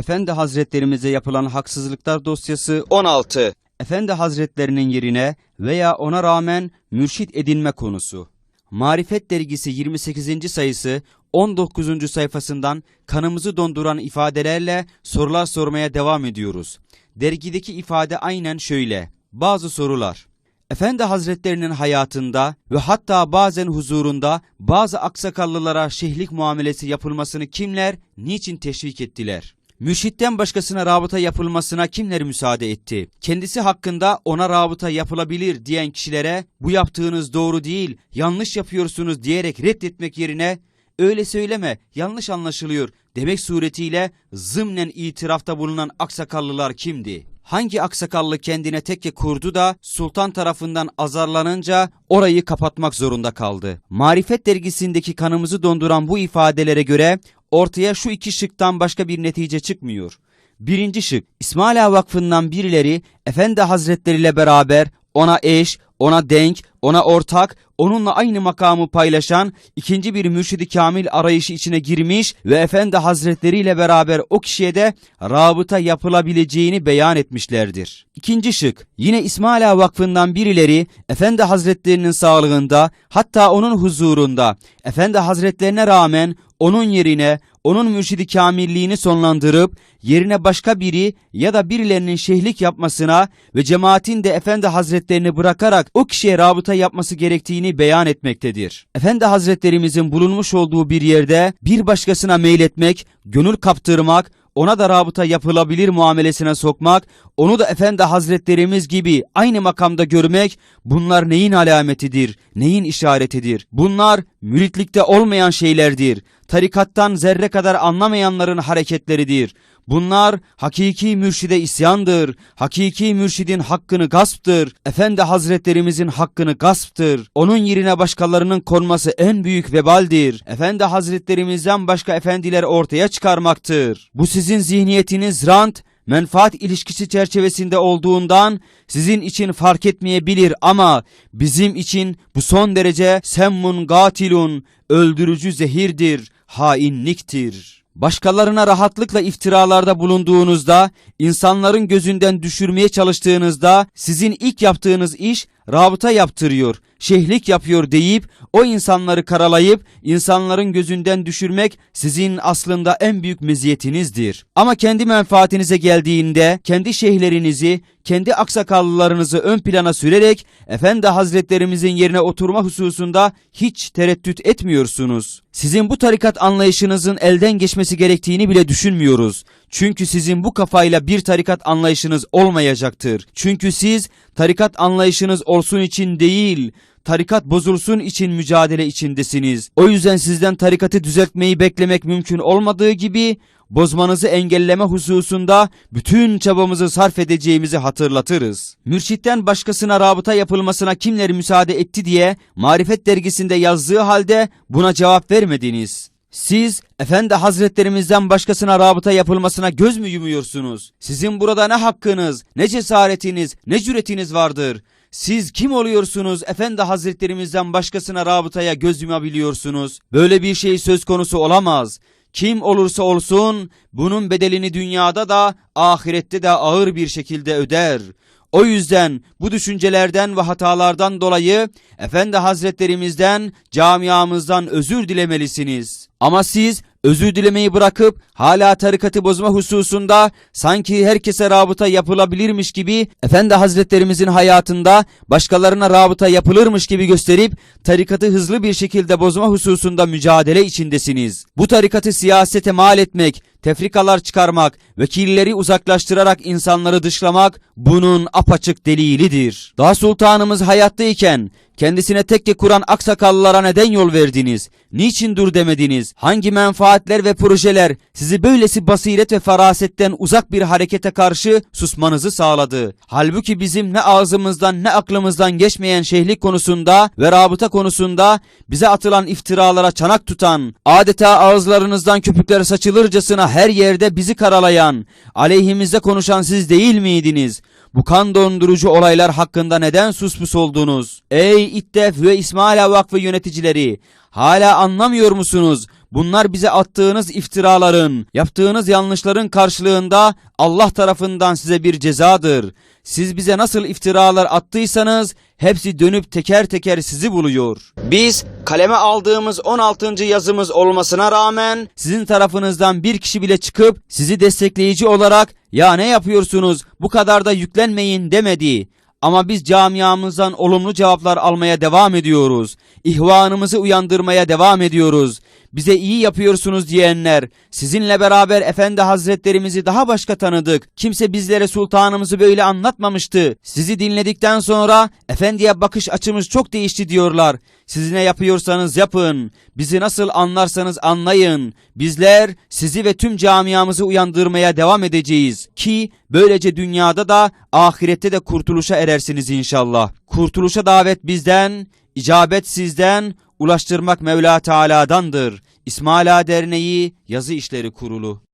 Efendi Hazretlerimize yapılan haksızlıklar dosyası 16. Efendi Hazretlerinin yerine veya ona rağmen mürşit edinme konusu. Marifet dergisi 28. sayısı 19. sayfasından kanımızı donduran ifadelerle sorular sormaya devam ediyoruz. Dergideki ifade aynen şöyle. Bazı sorular. Efendi Hazretlerinin hayatında ve hatta bazen huzurunda bazı aksakallılara şeyhlik muamelesi yapılmasını kimler, niçin teşvik ettiler? Mürşitten başkasına rabıta yapılmasına kimler müsaade etti? Kendisi hakkında ona rabıta yapılabilir diyen kişilere bu yaptığınız doğru değil, yanlış yapıyorsunuz diyerek reddetmek yerine öyle söyleme, yanlış anlaşılıyor demek suretiyle zımnen itirafta bulunan aksakallılar kimdi? Hangi aksakallı kendine tekke kurdu da sultan tarafından azarlanınca orayı kapatmak zorunda kaldı? Marifet dergisindeki kanımızı donduran bu ifadelere göre ortaya şu iki şıktan başka bir netice çıkmıyor. Birinci şık, İsmaila Vakfı'ndan birileri Efendi Hazretleri ile beraber ona eş, ona denk, ona ortak, onunla aynı makamı paylaşan ikinci bir mürşidi kamil arayışı içine girmiş ve Efendi Hazretleri ile beraber o kişiye de rabıta yapılabileceğini beyan etmişlerdir. İkinci şık, yine İsmaila Vakfı'ndan birileri Efendi Hazretlerinin sağlığında hatta onun huzurunda Efendi Hazretlerine rağmen onun yerine onun mürşidi kamilliğini sonlandırıp yerine başka biri ya da birilerinin şeyhlik yapmasına ve cemaatin de Efendi Hazretlerini bırakarak o kişiye rabıta yapması gerektiğini beyan etmektedir. Efendi Hazretlerimizin bulunmuş olduğu bir yerde bir başkasına meyletmek, gönül kaptırmak, ona da rabıta yapılabilir muamelesine sokmak, onu da Efendi Hazretlerimiz gibi aynı makamda görmek bunlar neyin alametidir, neyin işaretidir? Bunlar müritlikte olmayan şeylerdir. Tarikattan zerre kadar anlamayanların hareketleridir. Bunlar hakiki mürşide isyandır. Hakiki mürşidin hakkını gasptır. Efendi Hazretlerimizin hakkını gasptır. Onun yerine başkalarının konması en büyük vebaldir. Efendi Hazretlerimizden başka efendiler ortaya çıkarmaktır. Bu sizin zihniyetiniz rant, menfaat ilişkisi çerçevesinde olduğundan sizin için fark etmeyebilir ama bizim için bu son derece semmun gatilun, öldürücü zehirdir, hainliktir. Başkalarına rahatlıkla iftiralarda bulunduğunuzda, insanların gözünden düşürmeye çalıştığınızda sizin ilk yaptığınız iş rabıta yaptırıyor, şehlik yapıyor deyip o insanları karalayıp insanların gözünden düşürmek sizin aslında en büyük meziyetinizdir. Ama kendi menfaatinize geldiğinde kendi şeyhlerinizi, kendi aksakallılarınızı ön plana sürerek Efendi Hazretlerimizin yerine oturma hususunda hiç tereddüt etmiyorsunuz. Sizin bu tarikat anlayışınızın elden geçmesi gerektiğini bile düşünmüyoruz. Çünkü sizin bu kafayla bir tarikat anlayışınız olmayacaktır. Çünkü siz tarikat anlayışınız olsun için değil, tarikat bozulsun için mücadele içindesiniz. O yüzden sizden tarikatı düzeltmeyi beklemek mümkün olmadığı gibi bozmanızı engelleme hususunda bütün çabamızı sarf edeceğimizi hatırlatırız. Mürşitten başkasına rabıta yapılmasına kimler müsaade etti diye Marifet dergisinde yazdığı halde buna cevap vermediniz. Siz Efendi Hazretlerimizden başkasına rabıta yapılmasına göz mü yumuyorsunuz? Sizin burada ne hakkınız, ne cesaretiniz, ne cüretiniz vardır? Siz kim oluyorsunuz Efendi Hazretlerimizden başkasına rabıtaya göz yumabiliyorsunuz? Böyle bir şey söz konusu olamaz. Kim olursa olsun bunun bedelini dünyada da ahirette de ağır bir şekilde öder. O yüzden bu düşüncelerden ve hatalardan dolayı Efendi Hazretlerimizden, camiamızdan özür dilemelisiniz. Ama siz özür dilemeyi bırakıp hala tarikatı bozma hususunda sanki herkese rabıta yapılabilirmiş gibi Efendi Hazretlerimizin hayatında başkalarına rabıta yapılırmış gibi gösterip tarikatı hızlı bir şekilde bozma hususunda mücadele içindesiniz. Bu tarikatı siyasete mal etmek, tefrikalar çıkarmak, vekilleri uzaklaştırarak insanları dışlamak bunun apaçık delilidir. Daha sultanımız hayattayken kendisine tekke kuran aksakallılara neden yol verdiniz? Niçin dur demediniz? Hangi menfaatler ve projeler sizi böylesi basiret ve farasetten uzak bir harekete karşı susmanızı sağladı? Halbuki bizim ne ağzımızdan ne aklımızdan geçmeyen şehlik konusunda ve rabıta konusunda bize atılan iftiralara çanak tutan, adeta ağızlarınızdan köpükler saçılırcasına her yerde bizi karalayan, aleyhimizde konuşan siz değil miydiniz? Bu kan dondurucu olaylar hakkında neden suspus oldunuz? Ey İttef ve İsmaila Vakfı yöneticileri! Hala anlamıyor musunuz? Bunlar bize attığınız iftiraların, yaptığınız yanlışların karşılığında Allah tarafından size bir cezadır. Siz bize nasıl iftiralar attıysanız hepsi dönüp teker teker sizi buluyor. Biz kaleme aldığımız 16. yazımız olmasına rağmen sizin tarafınızdan bir kişi bile çıkıp sizi destekleyici olarak ya ne yapıyorsunuz bu kadar da yüklenmeyin demedi. Ama biz camiamızdan olumlu cevaplar almaya devam ediyoruz. İhvanımızı uyandırmaya devam ediyoruz. Bize iyi yapıyorsunuz diyenler, sizinle beraber efendi hazretlerimizi daha başka tanıdık. Kimse bizlere sultanımızı böyle anlatmamıştı. Sizi dinledikten sonra efendiye bakış açımız çok değişti diyorlar. Siz ne yapıyorsanız yapın. Bizi nasıl anlarsanız anlayın. Bizler sizi ve tüm camiamızı uyandırmaya devam edeceğiz. Ki böylece dünyada da ahirette de kurtuluşa erersiniz inşallah. Kurtuluşa davet bizden, icabet sizden, ulaştırmak Mevla Teala'dandır. İsmaila Derneği Yazı İşleri Kurulu